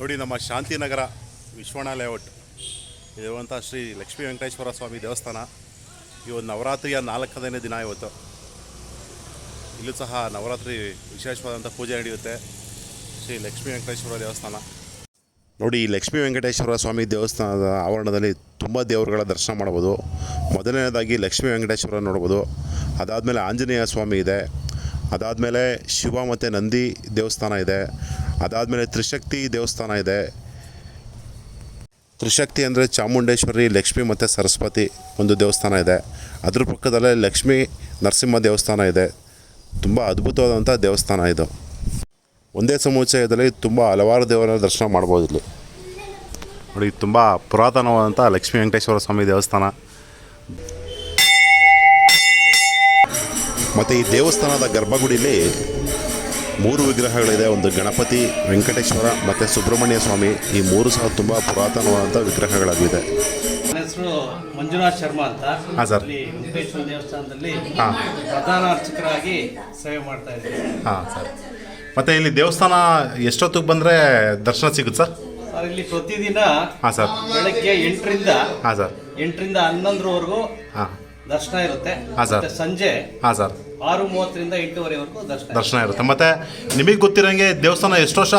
ನೋಡಿ ನಮ್ಮ ಶಾಂತಿನಗರ ವಿಶ್ವಣ ಲೇಔಟ್. ಇರುವಂಥ ಶ್ರೀ ಲಕ್ಷ್ಮೀ ವೆಂಕಟೇಶ್ವರ ಸ್ವಾಮಿ ದೇವಸ್ಥಾನ. ಇವತ್ತು ನವರಾತ್ರಿಯ ನಾಲ್ಕನೇ ದಿನ ಇವತ್ತು. ಇಲ್ಲೂ ಸಹ ನವರಾತ್ರಿ ವಿಶೇಷವಾದಂಥ ಪೂಜೆ ನಡೆಯುತ್ತೆ. ಶ್ರೀ ಲಕ್ಷ್ಮೀ ವೆಂಕಟೇಶ್ವರ ದೇವಸ್ಥಾನ. ನೋಡಿ, ಈ ಲಕ್ಷ್ಮೀ ವೆಂಕಟೇಶ್ವರ ಸ್ವಾಮಿ ದೇವಸ್ಥಾನದ ಆವರಣದಲ್ಲಿ ತುಂಬ ದೇವರುಗಳ ದರ್ಶನ ಮಾಡ್ಬೋದು. ಮೊದಲನೇದಾಗಿ ಲಕ್ಷ್ಮೀ ವೆಂಕಟೇಶ್ವರ ನೋಡ್ಬೋದು. ಅದಾದಮೇಲೆ ಆಂಜನೇಯ ಸ್ವಾಮಿ ಇದೆ. ಅದಾದಮೇಲೆ ಶಿವ ಮತ್ತು ನಂದಿ ದೇವಸ್ಥಾನ ಇದೆ. ಅದಾದಮೇಲೆ ತ್ರಿಶಕ್ತಿ ದೇವಸ್ಥಾನ ಇದೆ. ತ್ರಿಶಕ್ತಿ ಅಂದರೆ ಚಾಮುಂಡೇಶ್ವರಿ, ಲಕ್ಷ್ಮಿ ಮತ್ತು ಸರಸ್ವತಿ ಒಂದು ದೇವಸ್ಥಾನ ಇದೆ. ಅದ್ರ ಪಕ್ಕದಲ್ಲೇ ಲಕ್ಷ್ಮೀ ನರಸಿಂಹ ದೇವಸ್ಥಾನ ಇದೆ. ತುಂಬ ಅದ್ಭುತವಾದಂಥ ದೇವಸ್ಥಾನ ಇದು. ಒಂದೇ ಸಮುಚ್ಚಯದಲ್ಲಿ ತುಂಬ ಹಲವಾರು ದೇವರ ದರ್ಶನ ಮಾಡ್ಬೋದು ಇಲ್ಲಿ. ನೋಡಿ, ತುಂಬ ಪುರಾತನವಾದಂಥ ಲಕ್ಷ್ಮೀ ವೆಂಕಟೇಶ್ವರ ಸ್ವಾಮಿ ದೇವಸ್ಥಾನ. ಮತ್ತು ಈ ದೇವಸ್ಥಾನದ ಗರ್ಭಗುಡಿಲಿ ಮೂರು ವಿಗ್ರಹಗಳಿದೆ. ಒಂದು ಗಣಪತಿ ವೆಂಕಟೇಶ್ವರ ಮತ್ತು ಸುಬ್ರಹ್ಮಣ್ಯ ಸ್ವಾಮಿ. ಈ ಮೂರು ಸಹ ತುಂಬ ಪುರಾತನವಾದಂಥ ವಿಗ್ರಹಗಳಾಗಿದೆ ನನ್ನ ಹೆಸರು ಮಂಜುನಾಥ್ ಶರ್ಮಾ ಅಂತ. ಹಾಂ ಸರ್. ಇಲ್ಲಿ ವೆಂಕಟೇಶ್ವರ ದೇವಸ್ಥಾನದಲ್ಲಿ ಹಾಂ. ಪ್ರಧಾನ ಅರ್ಚಕರಾಗಿ ಸೇವೆ ಮಾಡ್ತಾ ಇದ್ದೀನಿ. ಹಾಂ ಸರ್. ಮತ್ತು ಇಲ್ಲಿ ದೇವಸ್ಥಾನ ಎಷ್ಟೊತ್ತಿಗೆ ಬಂದರೆ ದರ್ಶನ ಸಿಗುತ್ತೆ ಸರ್? ಸರ್ ಇಲ್ಲಿ ಪ್ರತಿದಿನ ಹಾಂ ಸರ್. ಬೆಳಗ್ಗೆ ಎಂಟರಿಂದ ಹಾಂ ಸರ್. ಎಂಟರಿಂದ ಹನ್ನೊಂದರವರೆಗೂ ಹಾಂ. ದರ್ಶನ ಇರುತ್ತೆ. ಮತ್ತೆ ಸಂಜೆ ಹಾಂ ಸರ್. ಆರು ಮೂವತ್ತರಿಂದ ಎಂಟೂವರೆವರೆಗೂ ದರ್ಶನ ದರ್ಶನ ಇರುತ್ತೆ. ಮತ್ತೆ ನಿಮಗೆ ಗೊತ್ತಿರೋಂಗೆ ದೇವಸ್ಥಾನ ಎಷ್ಟು ವರ್ಷ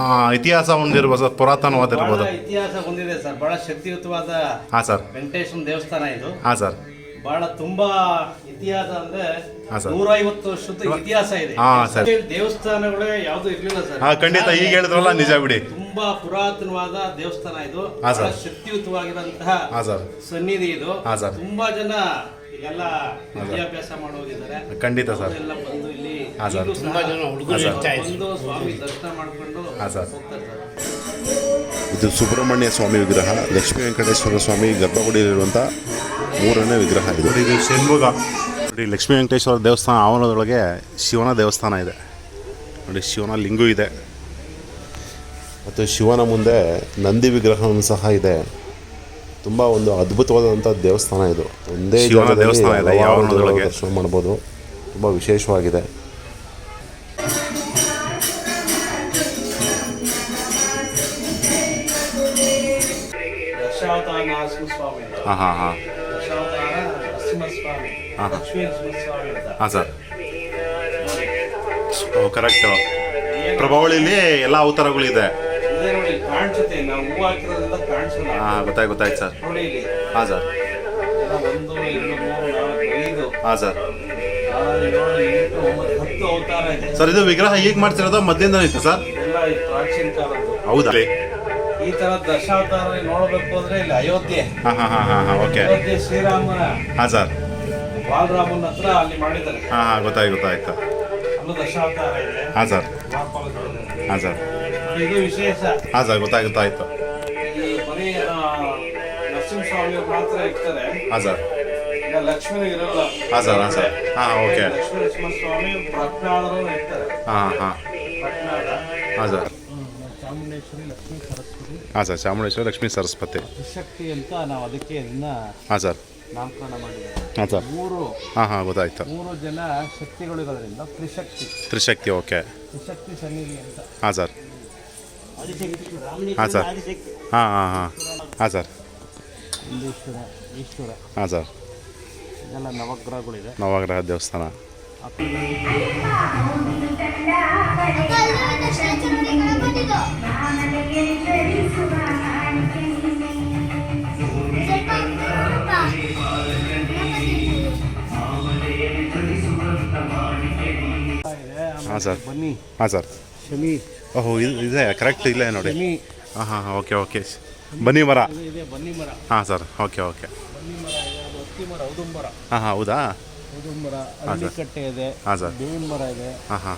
ಆ, ಇತಿಹಾಸ ಹೊಂದಿರ್ಬೋದು ಸರ್? ಪುರಾತನವಾದಿರ್ಬೋದು ಬಹಳ ಇತಿಹಾಸ ಹೊಂದಿದೆ ಸರ್. ಬಹಳ ಶಕ್ತಿಯುತವಾದ ಹಾಂ ಸರ್. ವೆಂಕಟೇಶ್ವರ ದೇವಸ್ಥಾನ ಇದು. ಹಾಂ ಸರ್. ಬಹಳ ತುಂಬಾ ಇತಿಹಾಸ ಅಂದ್ರೆ. ನೂರೈವತ್ತು ವರ್ಷದ ಇತಿಹಾಸ ಇದೆ. ದೇವಸ್ಥಾನಗಳೇ ಯಾವ್ದು ಇರ್ಲಿಲ್ಲ ಸರ್. ಖಂಡಿತ ಈಗ ಹೇಳಿದ್ರಲ್ಲ ನಿಜ ಬಿಡಿ. ತುಂಬಾ ಪುರಾತನವಾದ ದೇವಸ್ಥಾನ ಇದು. ಶಕ್ತಿಯುತವಾಗಿರುವಂತಹ ಸನ್ನಿಧಿ ಇದು. ತುಂಬಾ ಜನ ಎಲ್ಲ ವಿದ್ಯಾಭ್ಯಾಸ ಮಾಡೋಗಿದ್ದಾರೆ. ಖಂಡಿತ ಸರ್. ಎಲ್ಲ ಬಂದು ಇಲ್ಲಿ ತುಂಬಾ ಜನ ಹುಡುಗರು ಬಂದು ಸ್ವಾಮಿ ದರ್ಶನ ಮಾಡ್ಕೊಂಡು. ಹೋಗ್ತಾರೆ ಸರ್. ಇದು ಸುಬ್ರಹ್ಮಣ್ಯ ಸ್ವಾಮಿ ವಿಗ್ರಹ ಲಕ್ಷ್ಮೀ ವೆಂಕಟೇಶ್ವರ ಸ್ವಾಮಿ ಗರ್ಭಗುಡಿಯಲ್ಲಿರುವಂಥ ಮೂರನೇ ವಿಗ್ರಹ ಇದು. ಇದು ಶಿವಮೊಗ್ಗ. ನೋಡಿ ಲಕ್ಷ್ಮೀ ವೆಂಕಟೇಶ್ವರ ದೇವಸ್ಥಾನ ಆವರಣದೊಳಗೆ ಶಿವನ ದೇವಸ್ಥಾನ ಇದೆ. ನೋಡಿ ಶಿವನ ಲಿಂಗು ಇದೆ. ಮತ್ತು ಶಿವನ ಮುಂದೆ ನಂದಿ ವಿಗ್ರಹವನ್ನು ಸಹ ಇದೆ. ತುಂಬ ಒಂದು ಅದ್ಭುತವಾದಂಥ ದೇವಸ್ಥಾನ ಇದು. ಒಂದೇ ದೇವಸ್ಥಾನ ಇದೆ, ಯಾವ ದರ್ಶನ ಮಾಡ್ಬೋದು. ತುಂಬ ವಿಶೇಷವಾಗಿದೆ. ಹಾಂ ಹಾಂ ಹಾಂ. ಹಾಂ ಹಾ, ಸರ್. ಓ ಕರೆಕ್ಟು ಪ್ರಭಾವಳಿಲಿ ಎಲ್ಲ ಅವತಾರಗಳಿದೆ. ಹೂ ಗೊತ್ತಾಯ್ತು ಗೊತ್ತಾಯ್ತು ಸರ್. ಹಾಂ ಸರ್. ಹಾಂ ಸರ್. ಸರ್ ಇದು ವಿಗ್ರಹ ಈಗ ಮಾಡ್ತಿರೋದು ಮಧ್ಯಾಹ್ನ ಇತ್ತು ಸರ್? ಹೌದಾ? ಈ ತರ ದಶಾವತಾರ ನೋಡಬೇಕು ಅಂದ್ರೆ ಇಲ್ಲಿ ಅಯೋಧ್ಯೆ. ಹಾಂ ಹಾಂ ಹಾಂ ಹಾಂ ಹಾಂ ಓಕೆ. ಅಯೋಧ್ಯೆ ಶ್ರೀರಾಮನ ಹಾಂ ಸರ್. ಬಾಲರಾಮನ ಹತ್ರ ಅಲ್ಲಿ ಮಾಡಿದ್ದಾರೆ. ಹಾ ಹಾಂ ಗೊತ್ತಾಯ್ತು ಗೊತ್ತಾಯ್ತು. ಅಲ್ಲೂ ದಶಾವತಾರ ಇದೆ. ಹಾ ಸರ್. ಹಾ ಸರ್. ಇದು ವಿಶೇಷ. ಹಾ ಸರ್ ಗೊತ್ತಾಯ್ತು ಗೊತ್ತಾಯ್ತು. ಈ ಬರೀ ನರಸಿಂಹಸ್ವಾಮಿ ಮಾತ್ರ ಇರ್ತಾರೆ. ಹಾ ಸರ್. ಈಗ ಲಕ್ಷ್ಮಣ ಇರಲ್ಲ. ಹಾ ಸರ್ ಹಾಂ ಸರ್. ಹಾಂ ಓಕೆ. ಲಕ್ಷ್ಮೀ ನರಸಿಂಹಸ್ವಾಮಿ ಪ್ರಜ್ಞಾಳರು ಇರ್ತಾರೆ. ಹಾಂ ಹಾಂ. ಪ್ರಜ್ಞಾದ ಹಾಂ ಸರ್. ಲಕ್ಷ್ಮೀ ಹಾಂ ಸರ್ ಚಾಮುಂಡೇಶ್ವರಿ ಲಕ್ಷ್ಮೀ ಸರಸ್ವತಿ. ಶಕ್ತಿ ಅಂತ ನಾವು ಅದಕ್ಕೆ ಇದನ್ನ ಹಾಂ ಸರ್. ನಾಮಕರಣ ಮಾಡಿದ್ದೀವಿ. ಹಾಂ ಸರ್. ಮೂರು ಹಾಂ ಹಾಂ ಗೊತ್ತಾಯ್ತು. ಮೂರು ಜನ ಶಕ್ತಿಗಳಿರೋದ್ರಿಂದ ತ್ರಿಶಕ್ತಿ. ತ್ರಿಶಕ್ತಿ ಓಕೆ. ತ್ರಿಶಕ್ತಿ ಸನ್ನಿಧಿ ಅಂತ. ಹಾಂ ಸರ್. ಹಾಂ ಸರ್. ಹಾಂ ಹಾಂ ಹಾಂ. ಹಾಂ ಸರ್. ಈಶ್ವರ ಈಶ್ವರ. ಹಾಂ ಸರ್. ಇದೆಲ್ಲ ನವಗ್ರಹಗಳಿದೆ. ನವಗ್ರಹ ದೇವಸ್ಥಾನ. ಹಾಂ ಸರ್. ಬನ್ನಿ. ಹಾಂ ಸರ್. ಶಮಿ. ಓಹೋ ಇದು ಇದೆ ಕರೆಕ್ಟ್ ಇಲ್ಲೇ ನೋಡಿ. ಹಾಂ ಹಾಂ ಹಾಂ ಓಕೆ ಓಕೆ. ಬನ್ನಿ ಮರ. ಬನ್ನಿ ಮರ. ಹಾಂ ಸರ್ ಓಕೆ ಓಕೆ. ಹಾಂ ಹಾಂ ಹೌದಾ? ಔದುಂಬರ ಹಳ್ಳಿಕಟ್ಟೆ ಇದೆ ಬೇವಿನ ಮರ ಇದೆ.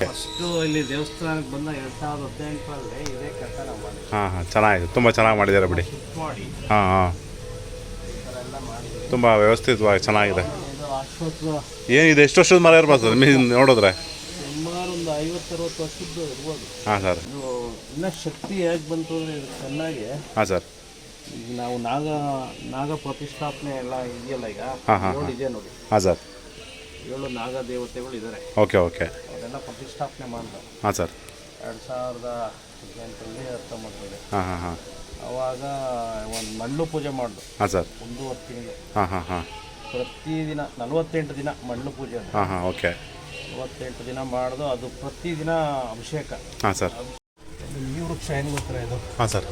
ಫಸ್ಟು ಇಲ್ಲಿ ದೇವಸ್ಥಾನಕ್ಕೆ ಬಂದ ಎರಡು ಸಾವಿರದ ಹದಿನೆಂಟರಲ್ಲಿ ಇದೇ ಕಟ್ಟಡ ಮಾಡಿ ಹಾಂ ಹಾಂ. ಚೆನ್ನಾಗಿದೆ. ತುಂಬ ಚೆನ್ನಾಗಿ ಮಾಡಿದ್ದಾರೆ ಬಿಡಿ. ಮಾಡಿ ಹಾಂ ಹಾಂ. ತುಂಬ ವ್ಯವಸ್ಥಿತವಾಗಿ ಚೆನ್ನಾಗಿದೆ. ಏನಿದೆ? ಎಷ್ಟು ವರ್ಷದ ಮರ ಇರ್ಬೋದು ನೋಡಿದ್ರೆ? ಸುಮಾರು ಒಂದು ಐವತ್ತರವತ್ತು ವರ್ಷದ್ದು ಇರ್ಬೋದು. ಹಾಂ ಸರ್. ಇನ್ನೂ ಶಕ್ತಿ ಹೇಗೆ ಬಂತು ಅಂದರೆ ಇದು ಚೆನ್ನಾಗಿ. ಹಾಂ ಸರ್. ಈಗ ನಾವು ನಾಗ ನಾಗ ಪ್ರತಿಷ್ಠಾಪನೆ ಎಲ್ಲ ಇದೆಯಲ್ಲ ಈಗ? ಇದೆ ನೋಡಿ. ಹಾಂ ಸರ್. ಏಳು ನಾಗ ದೇವತೆಗಳು ಇದ್ದಾರೆ ಓಕೆ ಓಕೆ. ಅವರೆಲ್ಲ ಪ್ರತಿಷ್ಠಾಪನೆ ಮಾಡ್ತಾರೆ. ಹಾಂ ಸರ್. ಎರಡು ಸಾವಿರದ ಹದಿನೆಂಟರಲ್ಲಿ ಹತ್ತೊಂಬತ್ತರಲ್ಲಿ ಹಾಂ ಹಾಂ ಹಾಂ. ಅವಾಗ ಒಂದು ಮಣ್ಣು ಪೂಜೆ ಮಾಡಿದ್ರು ಹಾಂ ಸರ್. ಒಂದೂವರೆ ತಿಂಗಳು. ಹಾಂ ಹಾಂ ಹಾಂ. ಪ್ರತಿದಿನ ನಲವತ್ತೆಂಟು ದಿನ ಮಣ್ಣು ಪೂಜೆ ಅದು. ಹಾಂ ಹಾಂ ಓಕೆ. ನಲವತ್ತೆಂಟು ದಿನ ಮಾಡಿದು ಅದು ಪ್ರತಿದಿನ ಅಭಿಷೇಕ. ಹಾಂ ಸರ್. ಈ ವೃಕ್ಷ ಏನು ಗೊತ್ತರ ಇದು? ಹಾಂ ಸರ್.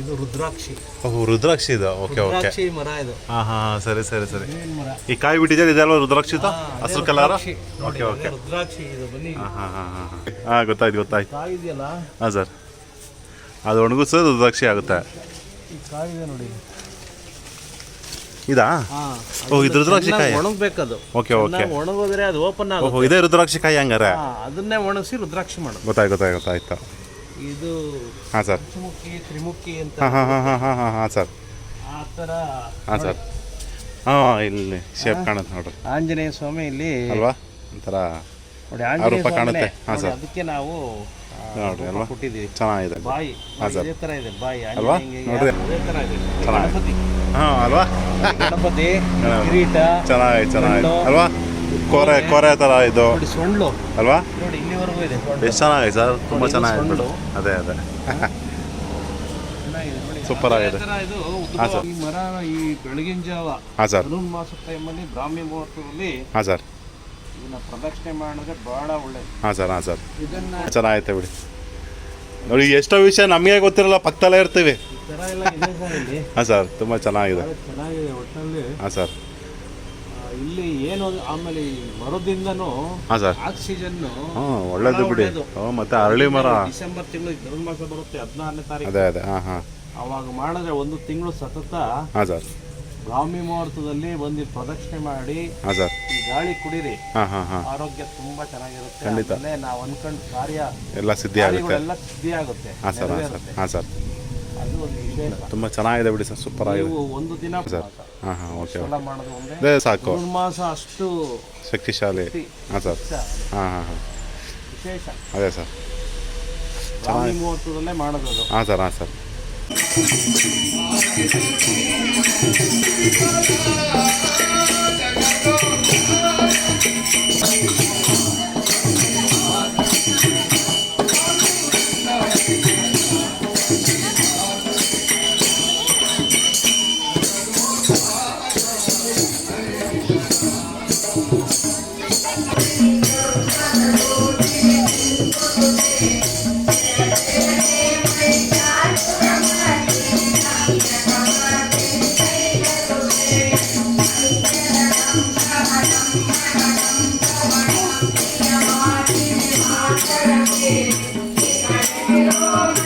ಇದು ರುದ್ರಾಕ್ಷಿ. ಓಹ್ ರುದ್ರಾಕ್ಷಿ ಇದು? Okay okay. ರುದ್ರಾಕ್ಷಿ ಮರ ಇದು. ಹಾ ಹಾ ಸರಿ ಸರಿ ಸರಿ. ಮರ. ಈ ಕಾಯಿ ಬಿಟ್ಟಿದೆ ಇದೆಲ್ಲ ರುದ್ರಾಕ್ಷಿ ಹಸಿರು ಕಲರ್? ರುದ್ರಾಕ್ಷಿ. ನೋಡಿ, ಓಕೆ. ಓಕೆ ರುದ್ರಾಕ್ಷಿ ಇದು ಬನ್ನಿ. ಹಾ ಹಾ ಹಾ ಹಾ ಹಾಂ. ಗೊತ್ತಾಯ್ತು ಗೊತ್ತಾಯ್ತು. ಕಾಯಿ ಇದೆಯಲ್ಲ? ಹಾಂ ಸರ್. ಅದು ಒಣಗಿಸೋದು ರುದ್ರಾಕ್ಷಿ ಆಗುತ್ತೆ. ಈ ಕಾಯಿ ಇದೆ ನೋಡಿ. ಇದಾ? ಹಾ ಓ, ಇದು ರುದ್ರಾಕ್ಷಿ ಕಾಯಿ? ಒಣಗ್ಬೇಕದು. Okay okay. ಚೆನ್ನಾಗಿ ಒಣಗೋದ್ರೆ ಅದು ಓಪನ್ ಓಹೋ ಇದೆ ಇದೇ ರುದ್ರಾಕ್ಷಿ ಕಾಯಿ ಹಂಗಾರೆ? ಹಾ, ಅದನ್ನೇ ಒಣಗಿಸಿ ರುದ್ರಾಕ್ಷಿ ಮಾಡೋದು. ಗೊತ್ತಾಯ್ತು ಗೊತ್ತಾಯ್ತು ಗೊತ್ತಾಯ್ತು. ಇದು ಹಾಂ ಸರ್ ಪಂಚಮುಖಿ ತ್ರಿಮುಖಿ ಅಂತ ಹಾಂ ಹಾಂ ಹಾಂ ಹಾಂ ಹಾಂ ಹಾಂ ಹಾಂ ಸರ್ ಆ ಥರ ಹಾಂ ಸರ್ ಹಾಂ ಇಲ್ಲಿ ಶೇಪ್ ಕಾಣುತ್ತೆ ನೋಡ್ರಿ ಆಂಜನೇಯ ಸ್ವಾಮಿ ಇಲ್ಲಿ ಅಲ್ವಾ ಒಂಥರ ನೋಡಿ ಆಂಜನೇಯ ರೂಪ ಕಾಣುತ್ತೆ. ಹಾಂ ನೋಡಿ, ಸರ್. ಅದಕ್ಕೆ ನಾವು ಆ, ನೋಡ್ರಿ ರೂಪ ಅಲ್ವಾ? ಕೊಟ್ಟಿದ್ದೀವಿ ಚೆನ್ನಾಗಿದೆ ಬಾಯಿ ಹಾ, ನೋಡಿ, ಸರ್. ಇದೇ ಥರ ಇದೆ ಬಾಯಿ ಅಲ್ವಾ? ಆಂಜನೇಯಂಗೆ ನೋಡ್ರಿ. ಅದೇ ತರ ಇದೆ ಚೆನ್ನಾಗಿದೆ. ಗಣಪತಿ ಹಾಂ ಅಲ್ವಾ ಗಣಪತಿ. ಕಿರೀಟ ಚೆನ್ನಾಗಿ ಚೆನ್ನಾಗಿದೆ ಸೊಳ್ಳು. ಅಲ್ವಾ ಕೋರೆ ಕೊರೆ ಥರ ಇದು. ನೋಡಿ ಸೊಳ್ಳು. ಅಲ್ವಾ? ನೋಡಿ ಇಲ್ಲಿವರೆಗೂ ಇದೆ. ಸೊಳ್ಳು. ಎಷ್ಟು ಚೆನ್ನಾಗಿದೆ ಸರ್ ತುಂಬ ಚೆನ್ನಾಗಿ ಚೆನ್ನಾಗಿದೆ ಸೊಳ್ಳು. ಅದೇ ಅದೇ. ಚೆನ್ನಾಗಿದೆ ನೋಡಿ. ಸೂಪರ್ ಅದೇ ಆಗಿದೆ. ತರ ಇದು. ಹಾ, ಸರ್. ಈ ಮರ ಈ ಬೆಳಗಿನ ಜಾವ ಹಾಂ ಸರ್. ಧನುರ್ಮಾಸ ಟೈಮಲ್ಲಿ ಬ್ರಾಹ್ಮಿ ಮುಹೂರ್ತದಲ್ಲಿ ಹಾಂ ಸರ್. ಇದನ್ನ ಪ್ರದಕ್ಷಿಣೆ ಮಾಡಿದ್ರೆ ಬಹಳ ಒಳ್ಳೇದು. ಹಾಂ ಸರ್ ಹಾಂ ಸರ್. ಇದನ್ನ ಚೆನ್ನಾಗೈತೆ ಬಿಡಿ. ನೋಡಿ ಎಷ್ಟೋ ವಿಷಯ ನಮಗೆ ಗೊತ್ತಿರಲ್ಲ ಪಕ್ಕದಲ್ಲೇ ಇರ್ತೀವಿ. ಈ ಎಲ್ಲ ಇದೆ ಸರ್ ಇಲ್ಲಿ. ಹಾಂ ಸರ್. ತುಂಬ ಚೆನ್ನಾಗಿದೆ. ಬಹಳ ಚೆನ್ನಾಗಿದೆ ಒಟ್ಟಿನಲ್ಲಿ ಹಾಂ ಸರ್. ಇಲ್ಲಿ ಏನು ಆಮೇಲೆ ಮರದಿಂದನೂ ಹಾಂ ಸರ್. ಆಕ್ಸಿಜನ್ ಹ್ಞೂ ಒಳ್ಳೇದು ಬಿಡಿ. ಹ್ಞೂ ಮತ್ತೆ ಅರಳಿ ಮರ. ಡಿಸೆಂಬರ್ ತಿಂಗಳು ಧನುರ್ಮಾಸ ಬರುತ್ತೆ ಹದಿನಾರನೇ ತಾರೀಕು. ಅದೇ ಅದೇ. ಹಾಂ ಹಾಂ. ಅವಾಗ ಮಾಡಿದ್ರೆ ಒಂದು ತಿಂಗಳು ಸತತ ಹಾಂ ಸರ್. ಬ್ರಾಹ್ಮಿ ಮುಹೂರ್ತದಲ್ಲಿ ಬಂದು ಪ್ರದಕ್ಷಿಣೆ ಮಾಡಿ ಹಾಂ ಸರ್. ಈ ಗಾಳಿ ಕುಡೀರಿ. ಹಾಂ ಹಾಂ ಹಾಂ. ಆರೋಗ್ಯ ತುಂಬಾ ಚೆನ್ನಾಗಿರುತ್ತೆ. ಖಂಡಿತ. ನಾವು ಅನ್ಕೊಂಡ್ ಕಾರ್ಯ ಎಲ್ಲ ಸಿದ್ಧಿ ಆಗುತ್ತೆ ಕಾರ್ಯಗಳೆಲ್ಲ ಸಿದ್ಧಿ ಆಗುತ್ತೆ ಹಾಂ ಸರ್ ಹಾಂ ಸರ್. ಹಾಂ ಸರ್. ತುಂಬ ಚೆನ್ನಾಗಿದೆ ಬಿಡಿ ಸರ್ ಸೂಪರ್ ಆಗಿದೆ. ಒಂದು ದಿನ ಸರ್. ಹಾಂ ಹಾಂ ಓಕೆ ಮಾಡೋದು ಒಂದೇ. ಅದೇ ಸಾಕು. ಮಾಸ ಅಷ್ಟು ಶಕ್ತಿಶಾಲಿ. ಹಾಂ ಸರ್. ಹಾಂ ಹಾಂ ಹಾಂ. ವಿಶೇಷ. ಅದೇ ಸರ್. ಚೆನ್ನಾಗಿ. ಮುಹೂರ್ತದಲ್ಲೇ ಮಾಡೋದು ಹಾಂ ಸರ್ ಹಾಂ ಸರ್. Thank you.